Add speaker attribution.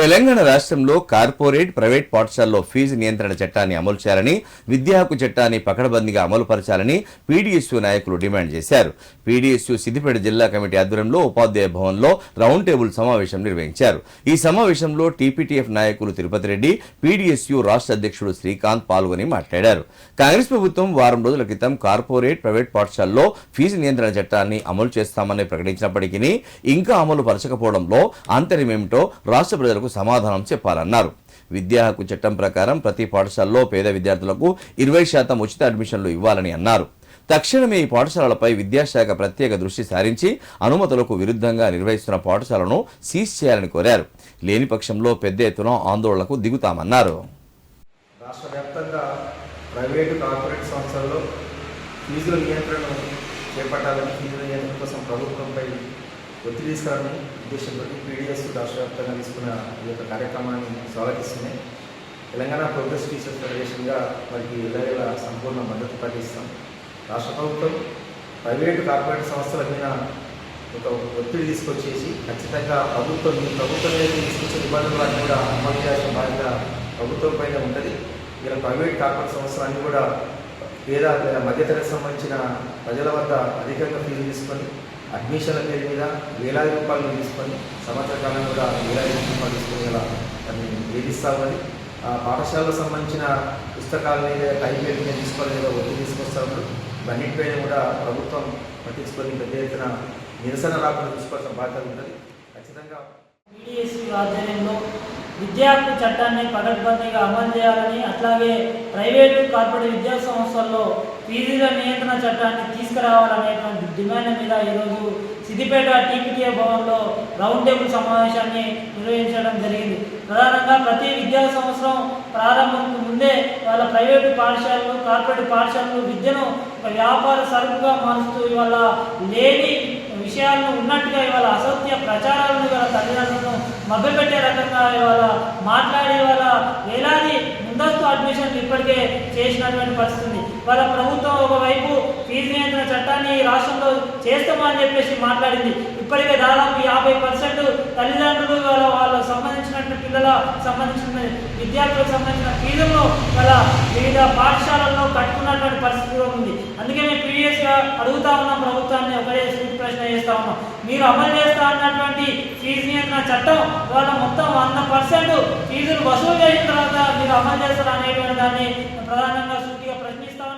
Speaker 1: తెలంగాణ రాష్ట్రంలో corporate private పాఠశాలలో fee నియంత్రణ చట్టాన్ని అమలు చేయాలని విద్యా హక్కు చట్టాన్ని పకడబందీగా అమలు పరచాలని పీడీఎస్యూ నాయకులు డిమాండ్ చేశారు. పీడీఎస్యూ సిద్దిపేట జిల్లా కమిటీ ఆధ్వర్యంలో ఉపాధ్యాయ భవన్లో రౌండ్ టేబుల్ సమావేశం నిర్వహించారు. ఈ సమావేశంలో టీపీటీఎఫ్ నాయకులు తిరుపతి రెడ్డి పీడీఎస్యూ రాష్ట్ర అధ్యక్షుడు శ్రీకాంత్ పాల్గొని మాట్లాడారు. కాంగ్రెస్ ప్రభుత్వం వారం రోజుల క్రితం కార్పొరేట్ ప్రైవేట్ పాఠశాలలో ఫీజు నియంత్రణ చట్టాన్ని అమలు చేస్తామని ప్రకటించినప్పటికీ ఇంకా అమలు పరచకపోవడంలో ఆంతర్యమేమిటో రాష్ట్ర ప్రజలకు సమాధానం చెప్పాలన్నారు. విద్యా హక్కు చట్టం ప్రకారం ప్రతి పాఠశాలలో పేద విద్యార్థులకు ఇరవై శాతం ఉచిత అడ్మిషన్లు ఇవ్వాలని అన్నారు. తక్షణమే ఈ పాఠశాలలపై విద్యాశాఖ ప్రత్యేక దృష్టి సారించి అనుమతులకు విరుద్ధంగా నిర్వహిస్తున్న పాఠశాలను సీజ్ చేయాలని కోరారు. లేని పక్షంలో పెద్ద ఎత్తున ఆందోళనకు దిగుతామన్నారు.
Speaker 2: రాష్ట్ర వ్యాప్తంగా ప్రైవేటు కార్పొరేట్ సంస్థల్లో ఫీజుల నియంత్రణ చేపట్టాలని ఫీజుల నియంత్రణ కోసం ప్రభుత్వంపై ఒత్తిడి తీసుకురావడం ఉద్దేశంతో పీడిఎస్ రాష్ట్ర వ్యాప్తంగా తీసుకున్న ఈ యొక్క కార్యక్రమాన్ని స్వాగతిస్తున్నాయి. తెలంగాణ ప్రోగ్రెస్ టీచర్స్ ఫెడరేషన్గా వారికి ఎల్లవేళ సంపూర్ణ మద్దతు ప్రకటిస్తాం రాష్ట్ర ప్రభుత్వం ప్రైవేటు కార్పొరేట్ సంస్థల మీద ఒక ఒత్తిడి తీసుకొచ్చేసి ఖచ్చితంగా ప్రభుత్వం మీ ప్రభుత్వం మీద తీసుకొచ్చే నిబంధనలను కూడా అమలు చేయాల్సిన బాధ్యత ప్రభుత్వం పైన ఉంటుంది. ఇలా ప్రైవేట్ కార్పొరేట్ సంస్థలన్నీ కూడా పేద లేదా మధ్యతరగతి సంబంధించిన ప్రజల వద్ద అధికంగా ఫీజు తీసుకొని అడ్మిషన్ల పేరు మీద వేలాది రూపాయలు తీసుకొని సంవత్సర కాలం కూడా వేలాది రూపాయలు తీసుకొని ఇలా దాన్ని వేధిస్తామని ఆ పాఠశాలకు సంబంధించిన పుస్తకాల మీద టైం పేరు మీద తీసుకోవాలి లేదా ఒత్తిడి తీసుకొస్తా ఇవన్నిటిపైన కూడా ప్రభుత్వం పట్టించుకొని పెద్ద ఎత్తున నిరసన రాకుండా చూసుకోవాల్సిన బాధ్యత ఉంటుంది. ఖచ్చితంగా
Speaker 3: ఆధ్వర్యంలో విద్యా హక్కు చట్టాన్ని పకడ్బందీగా అమలు చేయాలని అట్లాగే ప్రైవేటు కార్పొరేట్ విద్యా సంస్థల్లో ఫీజుల నియంత్రణ చట్టాన్ని తీసుకురావాలనేటువంటి డిమాండ్ మీద ఈరోజు సిద్దిపేట టీపీటీఏ భవన్లో రౌండ్ టేబుల్ సమావేశాన్ని నిర్వహించడం జరిగింది. ప్రధానంగా ప్రతి విద్యా సంవత్సరం ప్రారంభంకు ముందే వాళ్ళ ప్రైవేటు పాఠశాలలు కార్పొరేట్ పాఠశాలలు విద్యను ఒక వ్యాపార సరుకుగా మారుస్తూ ఇవాళ లేని విషయాలను ఉన్నట్టుగా ఇవాళ అసత్య ప్రచారం మభ్యపెట్టే రకంగా ఇవాళ మాట్లాడి ఇవాళ వేలాది ముందస్తు అడ్మిషన్లు ఇప్పటికే చేసినటువంటి పరిస్థితి ఉంది. వాళ్ళ ప్రభుత్వం ఒకవైపు ఫీజు నియంత్రణ చట్టాన్ని ఈ రాష్ట్రంలో చేస్తామని చెప్పేసి మాట్లాడింది. ఇప్పటికే దాదాపు యాభై పర్సెంట్ తల్లిదండ్రులు వాళ్ళ వాళ్ళకు సంబంధించినటువంటి పిల్లల సంబంధించిన విద్యార్థులకు సంబంధించిన ఫీజులను వాళ్ళ వివిధ పాఠశాలల్లో కట్టుకున్నటువంటి పరిస్థితి ఉంది. అందుకే అడుగుతా ఉన్నాం ప్రభుత్వాన్ని ఒకటే ప్రశ్న చేస్తా ఉన్నాం. మీరు అమలు చేస్తా అన్నటువంటి ఫీజు నియంత్రణ చట్టం ద్వారా మొత్తం వంద పర్సెంట్ ఫీజులు వసూలు చేసిన తర్వాత మీరు అమలు చేస్తారు అనేటువంటి దాన్ని ప్రధానంగా సూటిగా ప్రశ్నిస్తాం